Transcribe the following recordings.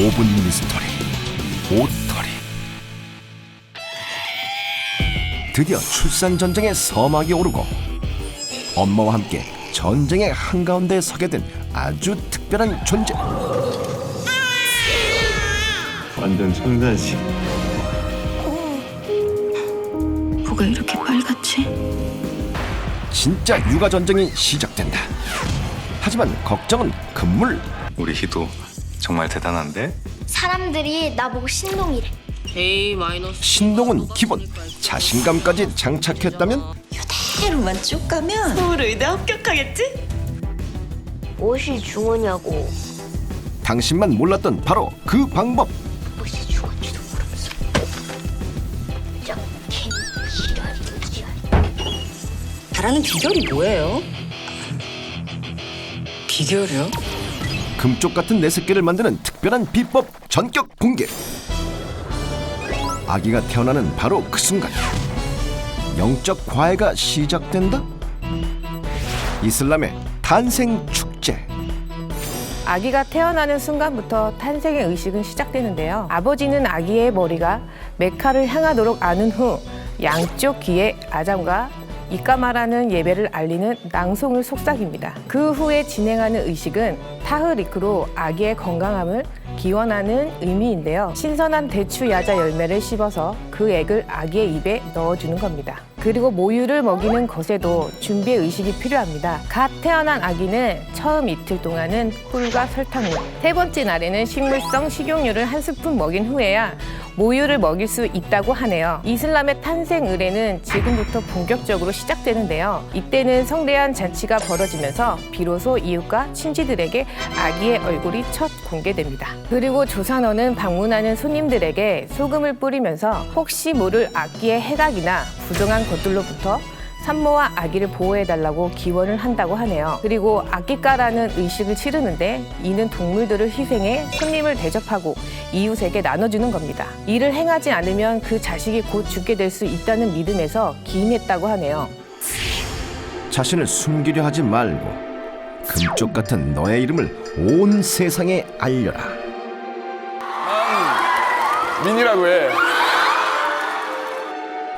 5분 미스터리 오터리 드디어 출산 전쟁의 서막이 오르고 엄마와 함께 전쟁의 한가운데 서게 된 아주 특별한 존재 완전 청단식. 뭐가 이렇게 빨갛지? 진짜 육아 전쟁이 시작된다 하지만 걱정은 금물 우리 희도 정말 대단한데? 사람들이 나보고 신동이래. A 마이너스 신동은 기본 자신감까지 장착했다면 이대로만 쭉 가면 서울 의대 합격하겠지? 무엇이 중요냐고. 당신만 몰랐던 바로 그 방법 무엇이 중요한지도 모르면서. 잘하는 비결이 뭐예요? 비결이요? 금쪽 같은 내 새끼를 만드는 특별한 비법 전격 공개. 아기가 태어나는 바로 그 순간 영적 과외가 시작된다. 이슬람의 탄생 축제. 아기가 태어나는 순간부터 탄생의 의식은 시작되는데요. 아버지는 아기의 머리가 메카를 향하도록 아는 후 양쪽 귀에 아잠과 이까마라는 예배를 알리는 낭송을 속삭입니다. 그 후에 진행하는 의식은 타흐리크로 아기의 건강함을 기원하는 의미인데요. 신선한 대추 야자 열매를 씹어서 그 액을 아기의 입에 넣어주는 겁니다. 그리고 모유를 먹이는 것에도 준비의 의식이 필요합니다. 갓 태어난 아기는 처음 이틀 동안은 꿀과 설탕물, 세 번째 날에는 식물성 식용유를 한 스푼 먹인 후에야 모유를 먹일 수 있다고 하네요. 이슬람의 탄생 의례는 지금부터 본격적으로 시작되는데요. 이때는 성대한 잔치가 벌어지면서 비로소 이웃과 친지들에게 아기의 얼굴이 첫 공개됩니다. 그리고 조산어는 방문하는 손님들에게 소금을 뿌리면서 혹시 모를 악기의 해각이나 부정한 것들로부터 산모와 아기를 보호해달라고 기원을 한다고 하네요. 그리고 아끼까라는 의식을 치르는데 이는 동물들을 희생해 손님을 대접하고 이웃에게 나눠주는 겁니다. 이를 행하지 않으면 그 자식이 곧 죽게 될 수 있다는 믿음에서 기임했다고 하네요. 자신을 숨기려 하지 말고 금쪽 같은 너의 이름을 온 세상에 알려라. 민이라고 해.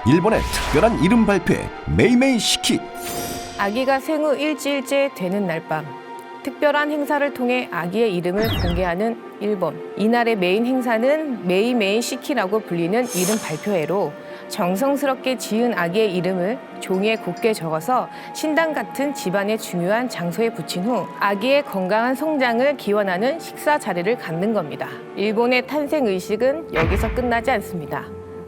일본의 특별한 이름 발표에 메이메이 시키 아기가 생후 일주일째 되는 날 밤 특별한 행사를 통해 아기의 이름을 공개하는 일본. 이날의 메인 행사는 메이메이 시키라고 불리는 이름 발표회로 정성스럽게 지은 아기의 이름을 종이에 곱게 적어서 신당 같은 집안의 중요한 장소에 붙인 후 아기의 건강한 성장을 기원하는 식사 자리를 갖는 겁니다. 일본의 탄생 의식은 여기서 끝나지 않습니다.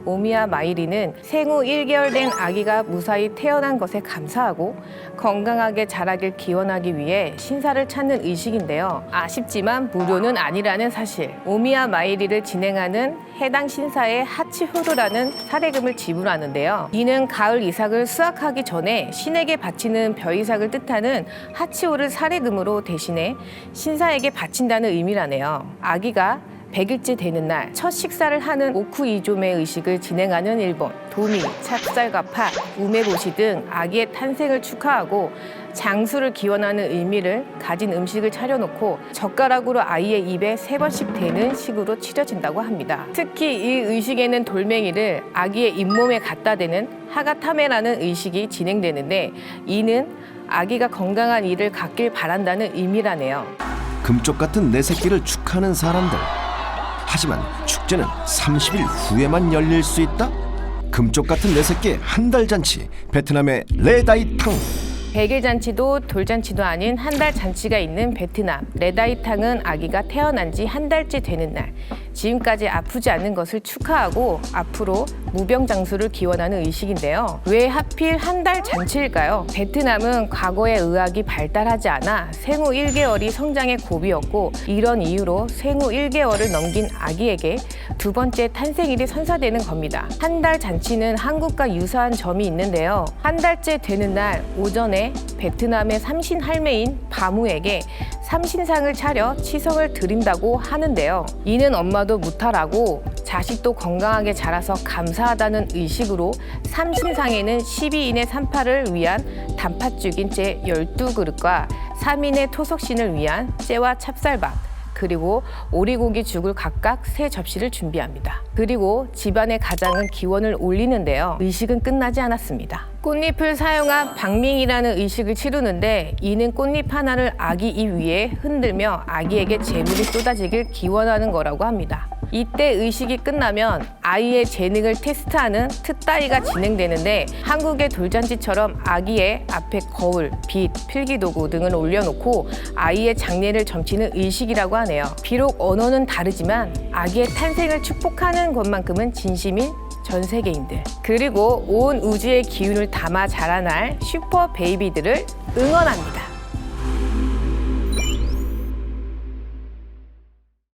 오미야 마이리는 생후 1개월 된 아기가 무사히 태어난 것에 감사하고 건강하게 자라길 기원하기 위해 신사를 찾는 의식인데요. 아쉽지만 무료는 아니라는 사실. 오미야 마이리를 진행하는 해당 신사에 하치후르라는 사례금을 지불하는데요. 이는 가을 이삭을 수확하기 전에 신에게 바치는 벼이삭을 뜻하는 하치후르 사례금으로 대신해 신사에게 바친다는 의미라네요. 아기가 100일째 되는 날 첫 식사를 하는 오쿠이조메 의식을 진행하는 일본 도미, 찹쌀과 팥, 우메보시 등 아기의 탄생을 축하하고 장수를 기원하는 의미를 가진 음식을 차려놓고 젓가락으로 아이의 입에 세 번씩 대는 식으로 치러진다고 합니다. 특히 이 의식에는 돌멩이를 아기의 잇몸에 갖다 대는 하가타메라는 의식이 진행되는데 이는 아기가 건강한 이를 갖길 바란다는 의미라네요. 금쪽 같은 내 새끼를 축하하는 사람들. 하지만 축제는 30일 후에만 열릴 수 있다. 금쪽 같은 내 새끼 한 달 잔치 베트남의 레다이탕. 백일 잔치도 돌잔치도 아닌 한 달 잔치가 있는 베트남. 레다이탕은 아기가 태어난 지 한 달째 되는 날. 지금까지 아프지 않는 것을 축하하고 앞으로 무병장수를 기원하는 의식인데요. 왜 하필 한 달 잔치일까요? 베트남은 과거에 의학이 발달하지 않아 생후 1개월이 성장의 고비였고 이런 이유로 생후 1개월을 넘긴 아기에게 두 번째 탄생일이 선사되는 겁니다. 한 달 잔치는 한국과 유사한 점이 있는데요. 한 달째 되는 날 오전에 베트남의 삼신 할매인 바무에게 삼신상을 차려 치성을 드린다고 하는데요. 이는 엄마도 무탈하고 자식도 건강하게 자라서 감사하다는 의식으로 삼신상에는 12인의 산파를 위한 단팥죽인 제 12그릇과 3인의 토속신을 위한 째와 찹쌀밥, 그리고 오리고기 죽을 각각 세 접시를 준비합니다. 그리고 집안의 가장은 기원을 올리는데요. 의식은 끝나지 않았습니다. 꽃잎을 사용한 박밍이라는 의식을 치르는데 이는 꽃잎 하나를 아기 입 위에 흔들며 아기에게 재물이 쏟아지길 기원하는 거라고 합니다. 이때 의식이 끝나면 아이의 재능을 테스트하는 특따이가 진행되는데 한국의 돌잔치처럼 아기의 앞에 거울, 빛, 필기도구 등을 올려놓고 아이의 장래를 점치는 의식이라고 하네요. 비록 언어는 다르지만 아기의 탄생을 축복하는 것만큼은 진심인 전 세계인들 그리고 온 우주의 기운을 담아 자라날 슈퍼 베이비들을 응원합니다.